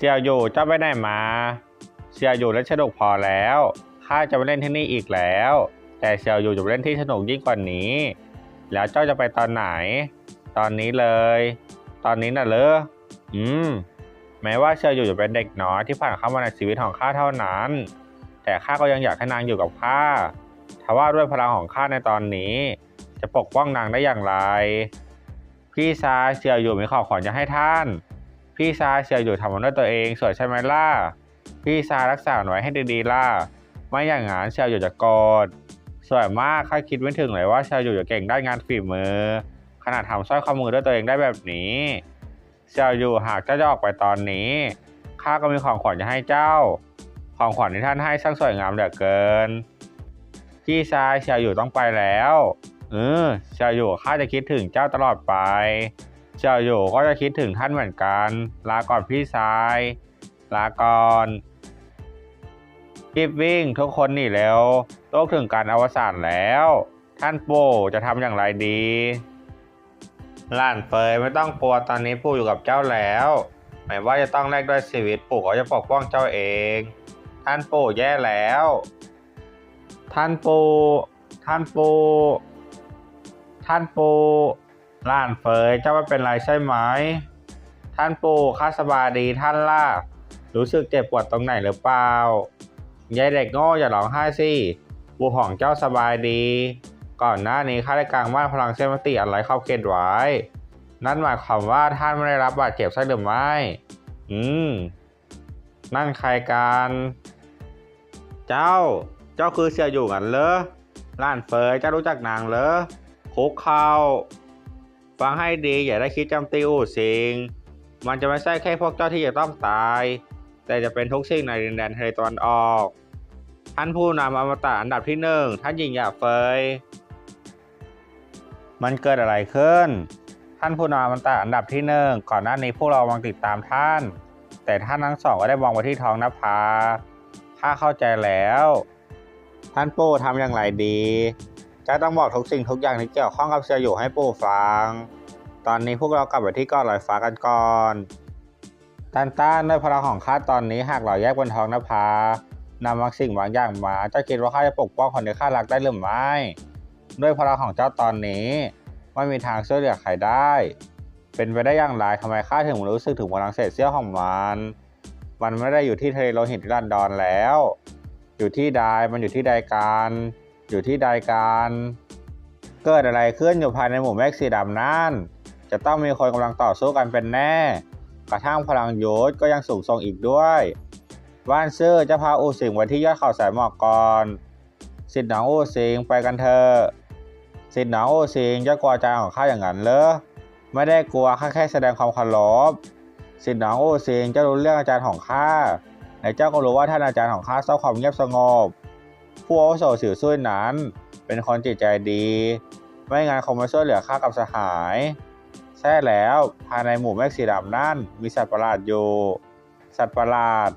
เสียวอยู่เจ้าไปไหนมาเสียวอยู่เล่นสนุกพอแล้ว ข้าจะไปเล่นที่นี่อีกแล้ว แต่เสียวอยู่จะไปเล่นที่สนุกยิ่งกว่านี้ แล้วเจ้าจะไปตอนไหน ตอนนี้เลย ตอนนี้น่ะเลออืม แม้ว่าเสียวอยู่จะเป็นเด็กน้อยที่ผ่านเข้ามาในชีวิตของข้าเท่านั้น แต่ข้าก็ยังอยากให้นางอยู่กับข้าทว่าด้วยพลังของข้าในตอนนี้ จะปกป้องนางได้อย่างไร พี่ชายเสียวอยู่มีขอขวัญจะให้ท่าน พี่ชายเสี่ยวอยู่ทำมันด้วยตัวเองสวยใช่ไหมล่ะ พี่ชายรักษามันไว้ให้ดีๆล่ะ ไม่อย่างนั้นเสี่ยวอยู่จะกรธสวยมากข้าคิดไม่ถึงเลยว่าเสี่ยวอยู่จะเก่งได้งานฝีมือ ขนาดทำสร้อยข้อมือด้วยตัวเองได้แบบนี้เสี่ยวอยู่หากเจ้าจะออกไปตอนนี้ข้าก็มีของขวัญจะให้เจ้า ของขวัญที่ท่านให้ช่างสวยงามเหลือเกิน พี่ชายเสี่ยวอยู่ต้องไปแล้ว เออเสี่ยวอยู่ข้าจะคิดถึงเจ้าตลอดไป เสี่ยวอยู่ก็จะคิดถึงท่านเหมือนกัน ลาก่อนพี่ชาย ลาก่อนรีบวิ่งทุกคนหนี่แล้วโลกถึงการอวสานแล้ว ท่านปู่จะทำอย่างไรดีหลานเฟยไม่ต้องกลัวตอนนี้ปู่อยู่กับเจ้าแล้วไม่ว่าจะต้องแลกด้วยชีวิตปู่ก็จะปกป้องเจ้าเอง ท่านปู่แย่แล้ว ท่านปู่ท่านปู่ท่านปู่ ล้านเฟยเจ้าไม่เป็นไรใช่ไหม ท่านปู่ข้าสบายดีท่านล่ะรู้สึกเจ็บปวดตรงไหนหรือเปล่า ยายเด็กโง่อย่าร้องไห้สิปู่ของเจ้าสบายดี ก่อนหน้านี้ข้าได้กลางว่านพลังเส้นมติอะไรเข้าเขตไว้ นั่นหมายความว่าท่านไม่ได้รับบาดเจ็บใช่หรือไม่ อืม นั่นใครกัน เจ้า เจ้าคือเสียอยู่กันเหรอล้านเฟยเจ้ารู้จักนางเหรอคุกเข้า ฟังให้ดีอย่าได้คิดจำตีอู่สิงมันจะไม่ใช่แค่พวกเจ้าที่จะต้องตาย แต่จะเป็นทุกสิ่งในดินแดนทะเลตะวันออก ท่านผู้นำอมตะอันดับที่หนึ่งท่านหญิงหยาเฟย มันเกิดอะไรขึ้น ท่านผู้นำอมตะอันดับที่หนึ่งก่อนหน้านี้พวกเรากำลังติดตามท่าน แต่ท่านทั้งสองก็ได้มองไปที่ท้องนภาข้าเข้าใจแล้ว ท่านปู่ทำอย่างไรดี จะต้องบอกทุกสิ่งทุกอย่างที่เกี่ยวข้องกับเซียอยู่ให้ปู่ฟัง ตอนนี้พวกเรากลับไปที่เกาะลอยฟ้ากันก่อนตันต้านด้วยพลังของข้าตอนนี้หากเราแยกบนท้องนภานำบางสิ่งบางอย่างมาเจ้าคิดว่าข้าจะปกป้องคนที่ข้ารักได้หรือไม่ ด้วยพลังของเจ้าตอนนี้ไม่มีทางช่วยเหลือใครได้ เป็นไปได้อย่างไรทำไมข้าถึงรู้สึกถึงพลังเศษเสี้ยวของมัน มันไม่ได้อยู่ที่ทะเลโลหิตที่ลันดอนแล้ว อยู่ที่ใดมันอยู่ที่ใดกัน อยู่ที่ใดกันเกิดอะไรขึ้นอยู่ภายในหมู่เมฆสีดำนั่นจะต้องมีคนกำลังต่อสู้กันเป็นแน่ กระทั่งพลังโยธก็ยังสูงส่งอีกด้วยว่านซื่อจะพาอูสิงไว้ที่ยอดเขาสายหมอกก่อนสิทธิ์หนองอูสิงไปกันเถอะสิทธิ์หนองอูสิงจะกลัวใจของข้าอย่างนั้นเหรอไม่ได้กลัวข้าแค่แสดงความเคารพสิทธิ์หนองอูสิงจะรู้เรื่องอาจารย์ของข้าและเจ้าก็รู้ว่าท่านอาจารย์ของข้าชอบความเงียบสงบ ผู้อาวุโสสิวซุยนั้น เป็นคนจิตใจดี ไม่งั้นคงไม่ช่วยเหลือข้ากับสหายใช่แล้วภายในหมู่เมฆสีดำนั่นมีสัตว์ประหลาดอยู่ สัตว์ประหลาด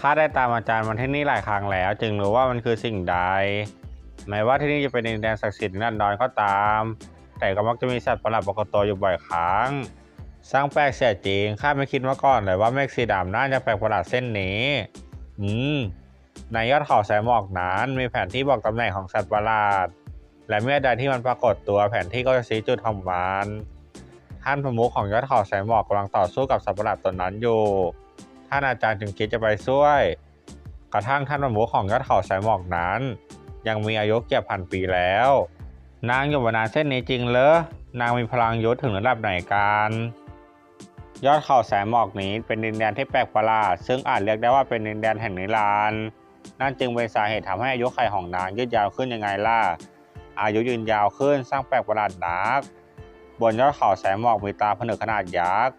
ข้าได้ตามอาจารย์มาที่นี่หลายครั้งแล้ว จึงรู้ว่ามันคือสิ่งใดแม้ว่าที่นี่จะเป็นดินแดนศักดิ์สิทธิ์นันดอนก็ตาม แต่ก็มักจะมีสัตว์ประหลาดปรากฏตัวอยู่บ่อยครั้ง สร้างแปลกเสียจริงข้าไม่คิดมาก่อนเลยว่าเมฆสีดำน่าจะแปลกประหลาดเส้นนี้ อืม ในยอดเขาสายหมอกนั้นมีแผนที่บอกตำแหน่งของสัตว์ประหลาด และเมื่อใดที่มันปรากฏตัวแผนที่ก็จะชี้จุดของมันท่านประมุขของยอดเขาสายหมอกกำลังต่อสู้กับสัตว์ประหลาดตนนั้นอยู่ ท่านอาจารย์จึงคิดจะไปช่วย กระทั่งท่านประมุขของยอดเขาสายหมอกนั้น ยังมีอายุเกือบพันปีแล้ว นางอยู่บนนานเส้นนี้จริงเหรอนางมีพลังยุทธถึงระดับไหนกันยอดเขาสายหมอกนี้เป็นดินแดนที่แปลกประหลาด ซึ่งอาจเรียกได้ว่าเป็นดินแดนแห่งนิรันดร์ นั่นจึงเป็นสาเหตุทำให้อายุไข่ของนางยืดยาวขึ้นยังไงล่ะ อายุยืนยาวขึ้นสร้างแปลกประหลาดนัก บนยอดเขาแสงหมอกมีตาผนึกขนาดยักษ์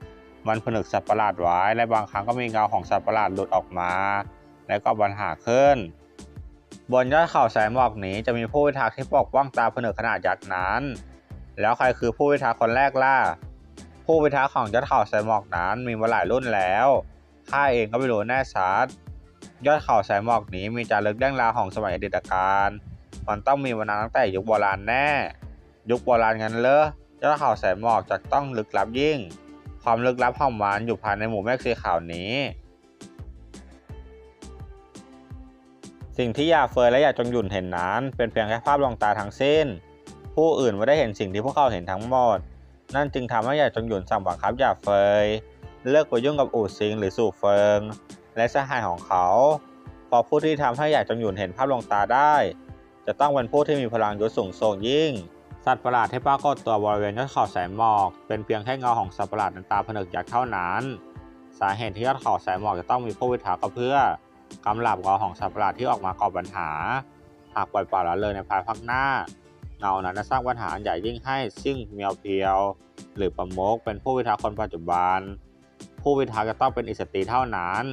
มันผนึกสัตว์ประหลาดไว้ และบางครั้งก็มีเงาของสัตว์ประหลาดหลุดออกมา และก็บันหาขึ้น บนยอดเขาแสงหมอกนี้จะมีผู้พิทักษ์ที่ปกป้องตาผนึกขนาดยักษ์นั้น แล้วใครคือผู้พิทักษ์คนแรกล่ะ ผู้พิทักษ์ของยอดเขาแสงหมอกนั้นมีมาหลายรุ่นแล้ว ข้าเองก็ไม่รู้แน่ชัด ยอดเขาสายหมอกนี้มีจารึกเรื่องราวของสมัยอดีตการมันต้องมีมานานตั้งแต่ยุคโบราณแน่ ยุคโบราณงั้นเลยยอดเขาสายหมอกจะต้องลึกลับยิ่ง ความลึกลับของมันอยู่ภายในหมู่เมฆสีขาวนี้ สิ่งที่ยาเฟยและยาจงหยุ่นเห็นนั้น เป็นเพียงแค่ภาพลวงตาทั้งสิ้น ผู้อื่นไม่ได้เห็นสิ่งที่พวกเขาเห็นทั้งหมด นั่นจึงทำให้ยาจงหยุ่นสั่งบังคับยาเฟยเลิกไปยุ่งกับอู่ซิงหรือสู่เฟิง และสหายของเขาเพราะผู้ที่ทำให้หยาจงหยุนเห็นภาพลวงตาได้ จะต้องเป็นผู้ที่มีพลังยุทธสูงส่งยิ่ง สัตว์ประหลาดที่ปรากฏตัวบริเวณยอดเขาสายหมอก เป็นเพียงแค่เงาของสัตว์ประหลาดในตาผนึกยักษ์เท่านั้น สาเหตุที่ยอดเขาสายหมอกจะต้องมีผู้วิถาก็เพื่อกำลับเงาของสัตว์ประหลาดที่ออกมาก่อปัญหา หากปล่อยปละละเลยในภายภาคหน้าเงานั้นจะสร้างปัญหาใหญ่ยิ่งให้ซิ่งเมียวเพียว หรือประมกเป็นผู้วิทาคนปัจจุบัน ผู้วิทาจะต้องเป็นอิสตรีเท่านั้น